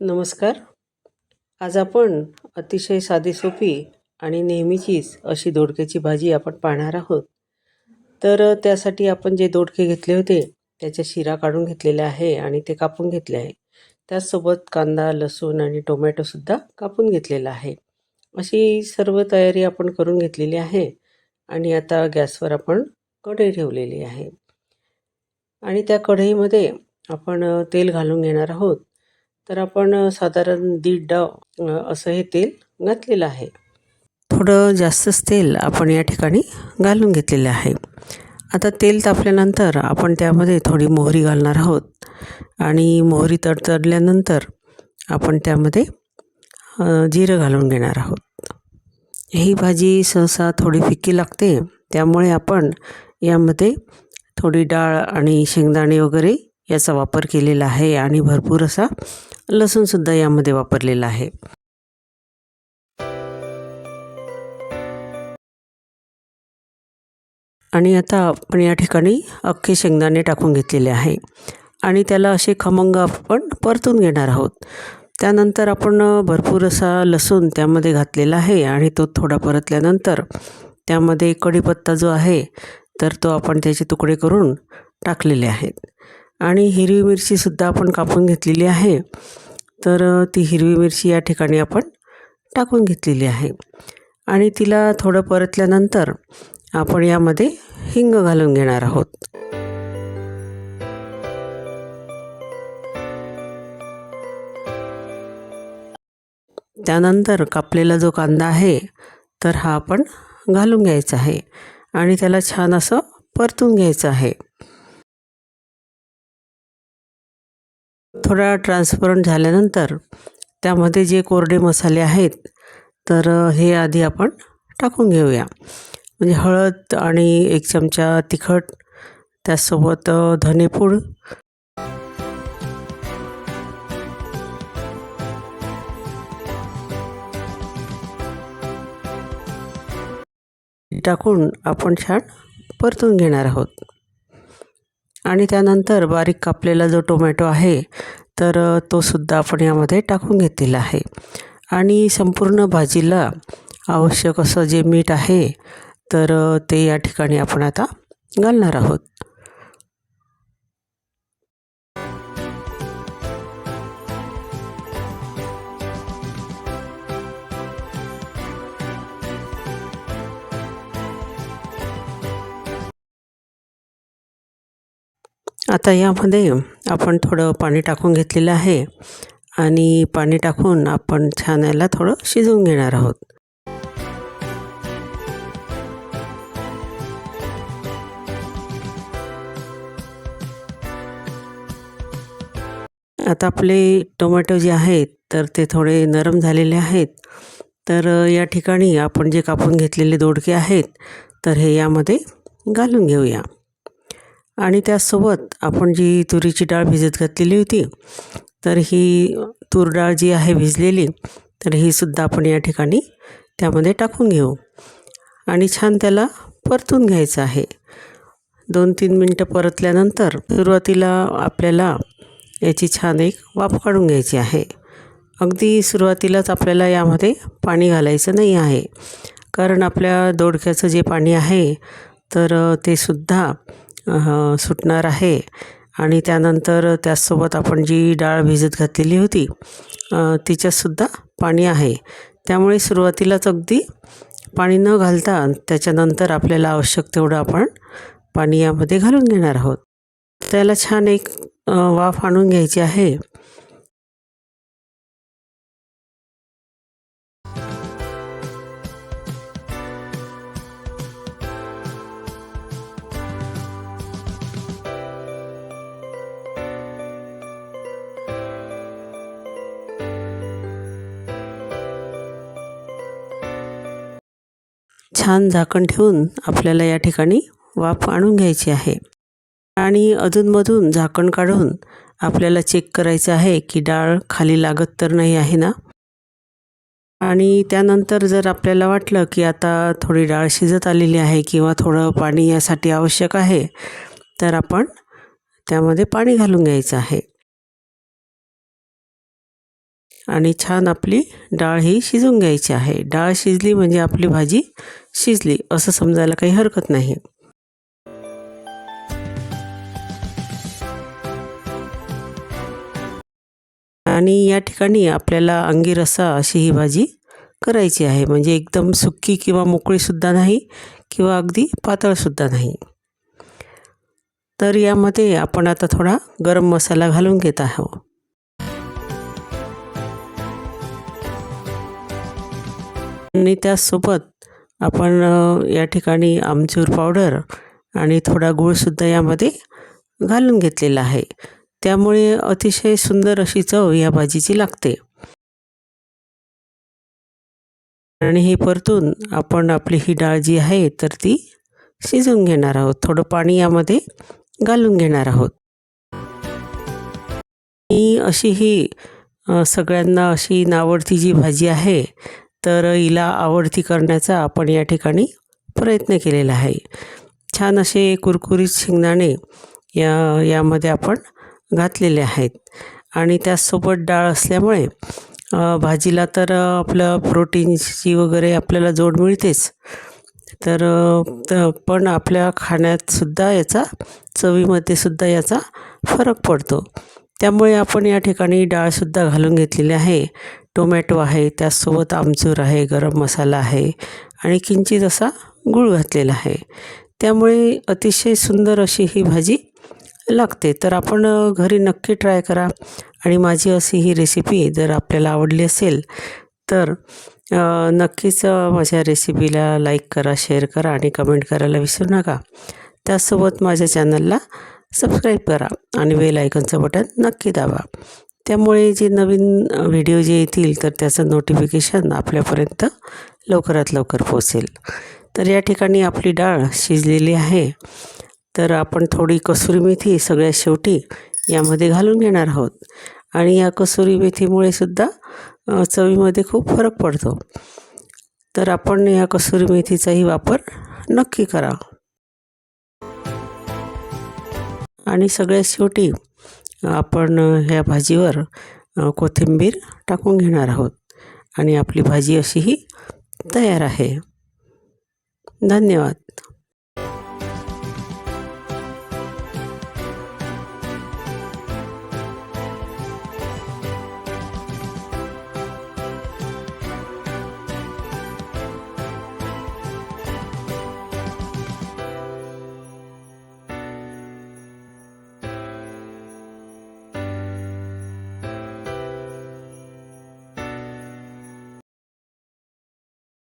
नमस्कार. आज आपण अतिशय साधी सोपी आणि नेहमीचीच अशी दोडक्याची भाजी आपण पाहणार आहोत. तर त्यासाठी आपण जे दोडके घेतले होते त्याच्या शिरा काढून घेतलेल्या आहे आणि ते कापून घेतले आहे. त्याचसोबत कांदा लसूण आणि टोमॅटोसुद्धा कापून घेतलेला आहे. अशी सर्व तयारी आपण करून घेतलेली आहे आणि आता गॅसवर आपण कढई ठेवलेली आहे. आणि त्या कढईमध्ये आपण तेल घालून घेणार आहोत. तर आपण साधारण दीड डाव असं हे तेल घातलेलं आहे. थोडं जास्तच तेल आपण या ठिकाणी घालून घेतलेलं आहे. आता तेल तापल्यानंतर आपण त्यामध्ये थोडी मोहरी घालणार आहोत. आणि मोहरी तडतडल्यानंतर आपण त्यामध्ये जिरं घालून घेणार आहोत. ही भाजी सहसा थोडी फिक्की लागते त्यामुळे आपण यामध्ये थोडी डाळ आणि शेंगदाणे वगैरे याचा वापर केलेला आहे आणि भरपूर असा लसूणसुद्धा यामध्ये वापरलेला आहे. आणि आता आपण या ठिकाणी अख्खे शेंगदाणे टाकून घेतलेले आहे. आणि त्याला असे खमंग आपण परतून घेणार आहोत. त्यानंतर आपण भरपूर असा लसूण त्यामध्ये घातलेला आहे आणि तो थोडा परतल्यानंतर त्यामध्ये कढीपत्ता जो आहे तर तो आपण त्याचे तुकडे करून टाकलेले आहेत. आणि हिरवी मिरचीसुद्धा आपण कापून घेतलेली आहे. तर ती हिरवी मिरची या ठिकाणी आपण टाकून घेतलेली आहे. आणि तिला थोडं परतल्यानंतर आपण यामध्ये हिंग घालून घेणार आहोत. त्यानंतर कापलेला जो कांदा आहे तर हा आपण घालून घ्यायचा आहे. आणि त्याला छान असं परतून घ्यायचं आहे. थोडा ट्रान्सपरंट झाल्यानंतर त्यामध्ये जे कोरडे मसाले आहेत तर हे आधी आपण टाकून घेऊया. म्हणजे हळद आणि एक चमचा तिखट त्याचसोबत धनेपूड टाकून आपण छान परतून घेणार आहोत. आणि त्यानंतर बारीक कापलेला जो टोमॅटो आहे तर तो सुद्धा आपण यामध्ये टाकून घेतलेला आहे. आणि संपूर्ण भाजीला आवश्यक असं जे मीठ आहे तर ते या ठिकाणी आपण आता घालणार आहोत. आता यामध्ये आपण थोडं पाणी टाकून घेतलेलं आहे आणि पाणी टाकून आपण छान याला थोडं शिजवून घेणार आहोत. आता आपले टोमॅटो जे आहेत तर ते थोडे नरम झालेले आहेत. तर या ठिकाणी आपण जे कापून घेतलेले दोडके आहेत तर हे यामध्ये घालून घेऊया. आणि त्यासोबत आपण जी तुरीची डाळ भिजत घातलेली होती तर ही तूर डाळ जी आहे भिजलेली तर ही सुद्धा आपण या ठिकाणी त्यामध्ये टाकून घेऊ. आणि छान त्याला परतून घ्यायचं आहे. दोन तीन मिनटं परतल्यानंतर सुरुवातीला आपल्याला याची छान एक वाफ काढून घ्यायची आहे. अगदी सुरुवातीलाच आपल्याला यामध्ये पाणी घालायचं नाही आहे. कारण आपल्या दोडक्याचं जे पाणी आहे तर ते सुद्धा सुटणार आहे. आणि त्यानंतर त्याचसोबत आपण जी डाळ भिजत घातलेली होती तिच्यातसुद्धा पाणी आहे. त्यामुळे सुरुवातीलाच अगदी पाणी न घालता त्याच्यानंतर आपल्याला आवश्यक तेवढं आपण पाणी यामध्ये घालून घेणार आहोत. त्याला छान एक वाफ आणून घ्यायची आहे. छान झाकण ठेवून आपल्याला या ठिकाणी वाफ आणून घ्यायची आहे. आणि अधूनमधून झाकण काढून आपल्याला चेक करायचं आहे की डाळ खाली लागत तर नाही आहे ना? आणि त्यानंतर जर आपल्याला वाटलं की आता थोडी डाळ शिजत आलेली आहे किंवा थोडं पाणी यासाठी आवश्यक आहे तर आपण त्यामध्ये पाणी घालून घ्यायचं आहे. आणि छान आपली डाळ ही शिजून घ्यायची आहे. डाळ शिजली म्हणजे आपली भाजी शिजली असं समजायला काही हरकत नाही आणि या ठिकाणी आपल्याला अंगी रस्सा अशी ही भाजी करायची आहे. म्हणजे एकदम सुक्की किंवा मोकळीसुद्धा नाही किंवा अगदी पातळसुद्धा नाही. तर यामध्ये आपण आता थोडा गरम मसाला घालून घेत आहोत. आणि त्याचसोबत आपण या ठिकाणी आमचूर पावडर आणि थोडा गूळसुद्धा यामध्ये घालून घेतलेला आहे. त्यामुळे अतिशय सुंदर अशी चव या भाजीची लागते. आणि हे परतून आपण आपली ही डाळ जी आहे तर ती शिजवून घेणार आहोत. थोडं पाणी यामध्ये घालून घेणार आहोत. मी अशी ही सगळ्यांना अशी नावडती जी भाजी आहे तर हिला आवडती करण्याचा आपण या ठिकाणी प्रयत्न केलेला आहे. छान असे कुरकुरीत शेंगदाणे या यामध्ये आपण घातलेले आहेत. आणि त्याचसोबत डाळ असल्यामुळे भाजीला तर आपलं प्रोटीन्सची वगैरे आपल्याला जोड मिळतेच. तर पण आपल्या खाण्यातसुद्धा याचा चवीमध्ये सुद्धा याचा फरक पडतो. त्यामुळे आपण या ठिकाणी डाळसुद्धा घालून घेतलेली आहे. टोमॅटो आहे त्याचसोबत आमचूर आहे गरम मसाला आहे आणि किंचित असा गूळ घातलेला आहे. त्यामुळे अतिशय सुंदर अशी ही भाजी लागते. तर आपण घरी नक्की ट्राय करा आणि माझी अशी ही रेसिपी जर आपल्याला आवडली असेल तर नक्कीच माझ्या रेसिपीला लाईक करा शेअर करा आणि कमेंट करायला विसरू नका. त्याचसोबत माझ्या चॅनलला सबस्क्राईब करा आणि बेल आयकनचं बटन नक्की दाबा. त्यामुळे जे नवीन व्हिडिओ जे येतील तर त्याचं नोटिफिकेशन आपल्यापर्यंत लवकरात लवकर पोचेल तर या ठिकाणी आपली डाळ शिजलेली आहे. तर आपण थोडी कसुरी मेथी सगळ्यात शेवटी यामध्ये घालून घेणार आहोत. आणि या कसुरी मेथीमुळे सुद्धा चवीमध्ये खूप फरक पडतो. तर आपण या कसुरी मेथीचाही वापर नक्की करा. आणि सगळ्यात शेवटी आपण ह्या भाजीवर कोथिंबीर टाकून घेणार आहोत. आणि आपली भाजी अशी ही तयार आहे. धन्यवाद.